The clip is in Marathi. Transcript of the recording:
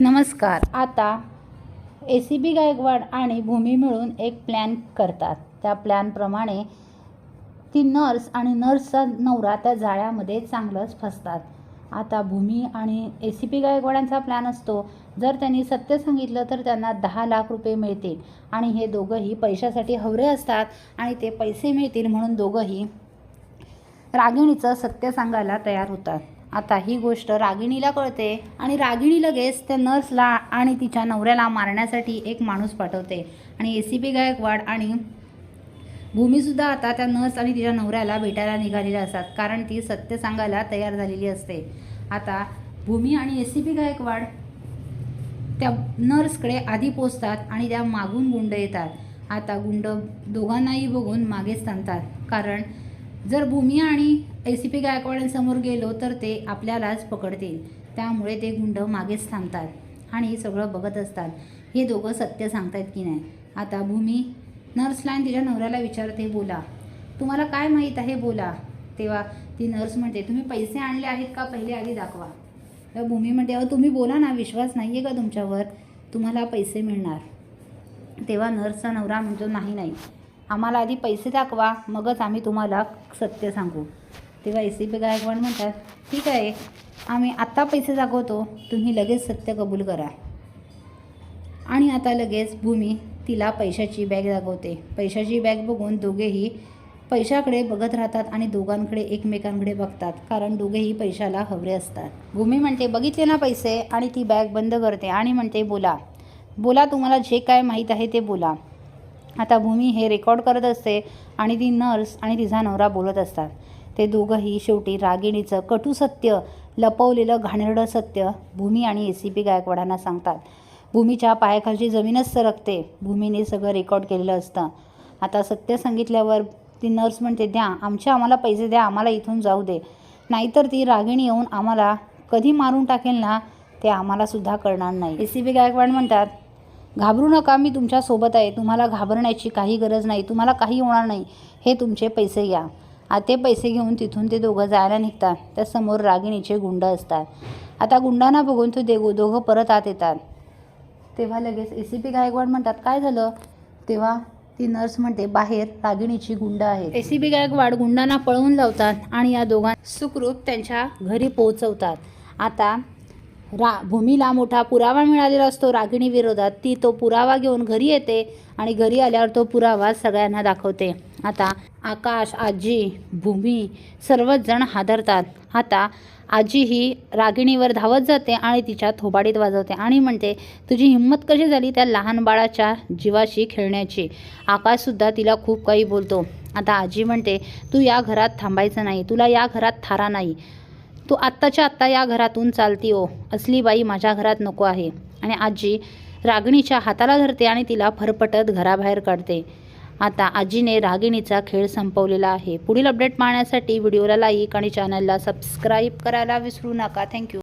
नमस्कार. आता ए सी बी गायकवाड आणि भूमी मिळून एक प्लॅन करतात. त्या प्लॅनप्रमाणे ती नर्स आणि नर्सचा नवरा त्या जाळ्यामध्ये चांगलंच फसतात. आता भूमी आणि ए सी पी गायकवाडांचा प्लॅन असतो. जर त्यांनी सत्य सांगितलं तर त्यांना दहा लाख रुपये मिळतील. आणि हे दोघंही पैशासाठी हवरे असतात आणि ते पैसे मिळतील म्हणून दोघंही रागिणीचं सत्य सांगायला तयार होतात. आता ही गोष्ट रागिणीला कळते आणि रागिणी लगेच त्या नर्सला आणि तिच्या नवऱ्याला मारण्यासाठी एक माणूस पाठवते. आणि ए सी पी गायकवाड आणि भूमीसुद्धा आता त्या नर्स आणि तिच्या नवऱ्याला भेटायला निघालेल्या असतात. कारण ती सत्य सांगायला तयार झालेली असते. आता भूमी आणि ए सी पी गायकवाड त्या नर्सकडे आधी पोचतात आणि त्या मागून गुंड येतात. आता गुंड दोघांनाही बघून मागेच थांबतात कारण जर भूमी आणि ए सी पी गायकवाडांसमोर गेलो तर ते आपल्यालाच पकडतील. त्यामुळे ते गुंड मागेच थांबतात आणि सगळं बघत असतात. हे दोघं सत्य सांगतायत की नाही? आता भूमी नर्सला आणि तिच्या नवऱ्याला विचारते बोला तुम्हाला काय माहीत आहे? बोला. तेव्हा ती नर्स म्हणते तुम्ही पैसे आणले आहेत का? पहिले आधी दाखवा. तर भूमी म्हणते अहो तुम्ही बोला ना विश्वास नाही आहे का तुमच्यावर? तुम्हाला पैसे मिळणार. तेव्हा नर्सचा नवरा म्हणतो नाही नाही. आम्हाला आधी पैसे दाखवा मगच आम्ही तुम्हाला सत्य सांगू. तेव्हा ए सी पी गायकवाड म्हणतात ठीक आहे आम्ही आत्ता पैसे दाखवतो तुम्ही लगेच सत्य कबूल करा. आणि आता लगेच भूमी तिला पैशाची बॅग दाखवते. पैशाची बॅग बघून दोघेही पैशाकडे बघत राहतात आणि दोघांकडे एकमेकांकडे बघतात कारण दोघेही पैशाला हवरे असतात. भूमी म्हणते बघितले ना पैसे? आणि ती बॅग बंद करते आणि म्हणते बोला. बोला तुम्हाला जे काय माहीत आहे ते बोला. आता भूमी हे रेकॉर्ड करत असते आणि ती नर्स आणि तिचा नवरा बोलत असतात. ते दोघंही शेवटी रागिणीचं कटू सत्य लपवलेलं घाणेरडं सत्य भूमी आणि ए सी पी गायकवाडांना सांगतात. भूमीच्या पायाखालची जमीनच सरकते. भूमीने सगळं रेकॉर्ड केलेलं असतं. आता सत्य सांगितल्यावर ती नर्स म्हणते द्या आमच्या आम्हाला पैसे द्या आम्हाला इथून जाऊ दे. नाहीतर ती रागिणी येऊन आम्हाला कधी मारून टाकेल ना ते आम्हालासुद्धा कळणार नाही. ए सी पी गायकवाड म्हणतात घाबरू नका मी तुमच्यासोबत आहे. तुम्हाला घाबरण्याची काही गरज नाही. तुम्हाला काही होणार नाही. हे तुमचे पैसे घ्या. आ ते पैसे घेऊन तिथून ते दोघं जायला निघतात. त्या समोर रागिणीचे गुंड असतात. आता गुंडांना बघून ते देगो दोघं परत आत येतात. तेव्हा लगेच ए सी पी गायकवाड म्हणतात काय झालं? तेव्हा ती नर्स म्हणते बाहेर रागिणीची गुंड आहे ए सी पी गायकवाड गुंडांना पळवून लावतात आणि या दोघां सुखरूप त्यांच्या घरी पोहोचवतात. आता रा भूमीला मोठा पुरावा मिळालेला असतो रागिणी विरोधात. ती तो पुरावा घेऊन घरी येते आणि घरी आल्यावर तो पुरावा सगळ्यांना दाखवते. आता आकाश आजी भूमी सर्वच जण हादरतात. आता आजी ही रागिणीवर धावत जाते आणि तिच्या थोबाडीत वाजवते आणि म्हणते तुझी हिंमत कशी झाली त्या लहान बाळाच्या जीवाशी खेळण्याची? आकाशसुद्धा तिला खूप काही बोलतो. आता आजी म्हणते तू या घरात थांबायचं नाही. तुला या घरात थारा नाही. तू आत्ताच्या आत्ता या घरातून चालती हो. असली बाई माझ्या घरात नको आहे. आणि आजी रागिणीच्या हाताला धरते आणि तिला फरफटत घराबाहेर काढते. आता आजीने रागिणीचा खेळ संपवलेला आहे. पुढील अपडेट पाहण्यासाठी व्हिडिओला लाईक आणि चॅनलला सबस्क्राईब करायला विसरू नका. थँक्यू